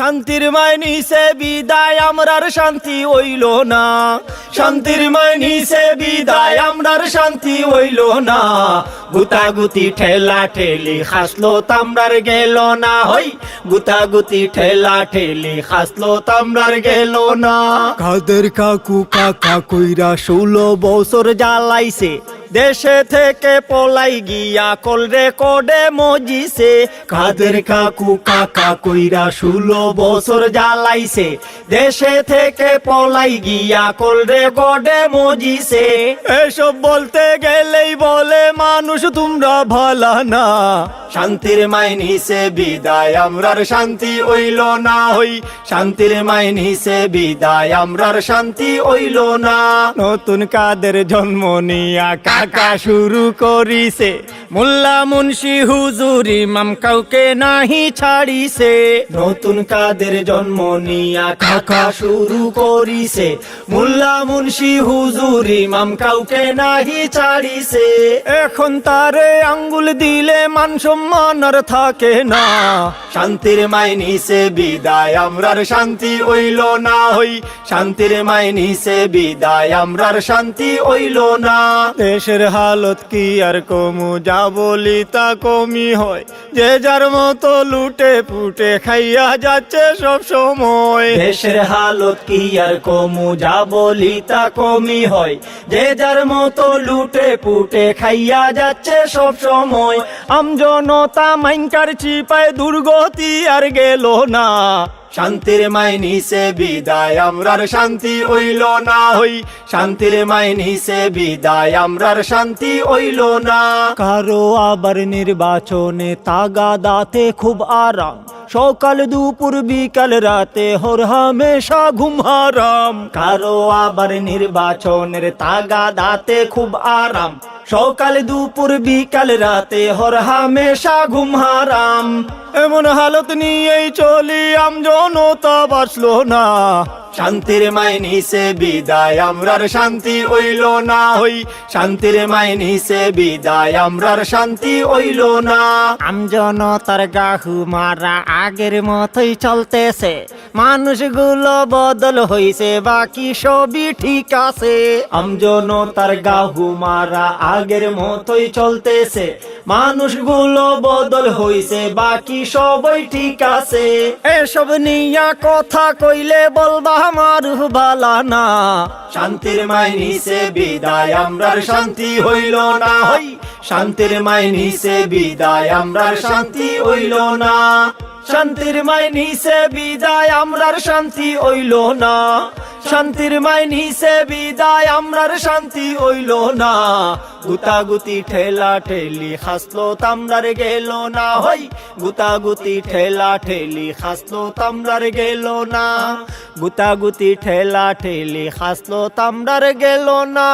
শান্তির মাইনি সে বিদায়, আমরার শান্তি হইল না। শান্তির মাইনি সে বিদায়, আমরার শান্তি হইল না। গুতাগুতি ঠেলা ঠেলি হাসলো তামরার গেল না। হই, গুতাগুতি ঠেলা ঠেলি হাসলো তামরার গেল না। কাদের কাকু কাকা কইরা ষোলো বছর জ্বালাইছে। দেশে থেকে পলাই গিয়া কল রেকর্ডে মজিছে। কাদের কাকু কাকা কইরা ষোলো বছর জ্বালাইছে। দেশে থেকে পলাই গিয়া কল রেকর্ডে মজিছে। এসব বলতে গেলেই বলে মানুষ তোমরা ভালা না। শান্তির মাইনিছে বিদায় আমরার শান্তি হইল না হই। শান্তির মাইনিছে বিদায় আমরার শান্তি হইল না। নতুন কাদের জন্ম নিয়া কাকা শুরু করিছে। মোল্লা মুন্সি হুজুর ইমাম কাউকে নাহি ছাড়িছে। নতুন কাদের জন্ম নিয়া কাকা শুরু করিছে। মোল্লা মুন্সি হুজুর ইমাম কাউকে নাহি ছাড়িছে। এখন তারে আঙ্গুল দিলে মান সম্মান আর থাকে না। শান্তির মাইনিছে বিদায়, আমরার শান্তি হইল না হই। শান্তির মাইনিছে বিদায়, আমরার শান্তি হইল না। দেশের হালত কি আর কমু? যা বলি তা কমি হয়। যে যার মতো লুটে পুটে খাইয়া যাচ্ছে সব সময়। দেশের হালত কি আর কমু? যা বলি তা কমি হয়। যে যার মতো লুটে পুটে খাইয়া যাচ্ছে সব সময়। আমজনতা মাইনকার চিপায় দুর্গতি আর গেল না। শান্তির মাইনিছে বিদায়, আমরার শান্তি হইল না হই। শান্তির মাইনিছে বিদায়, আমরার শান্তি হইল না। কারও আবার নির্বাচনে তাগা দাতে খুব আরাম। সকাল, দুপুর, বিকাল, রাতে হর হামেশা ঘুম হারাম। কারও আবার নির্বাচনের তাগা দাতে খুব আরাম। সকাল, দুপুর, বিকাল, রাতে হর হামেশা ঘুম হারাম। এমন হালত নিয়েই চলি আম জনতা বাঁচলো না। শান্তির মাইনিছে বিদায়, আমরার শান্তি হইল না হই। শান্তির মাইনিছে বিদায়, আমরার শান্তি হইল না। আমজনতার গাহু মারা আগের মতোই চলতেছে। মানুষগুলো বদল হইছে, বাকি সবই ঠিক আছে। আমজনতার গাহু মারা আগের মতোই চলতেছে। মানুষগুলো বদল হইছে, বাকি সবই ঠিক আছে। এসব নিয়া কথা কইলে বলবা আমার বালা না। শান্তির মাইনিছে বিদায়, আমরার শান্তি হইল না। হই শান্তির মাইনিছে বিদায়, আমরার শান্তি হইল না। শান্তির মাইনিছে বিদায়, আমরার শান্তি হইল না। শান্তির মাইনিছে বিদায়, আমরার শান্তি হইল না। গুতাগুতি ঠেলা ঠেলি হাসলো তামরার গেল না। হই, গুতাগুতি ঠেলা ঠেলি হাসলো তামরার গেল না। গুতাগুতি ঠেলা ঠেলি হাসলো তামরার গেল না।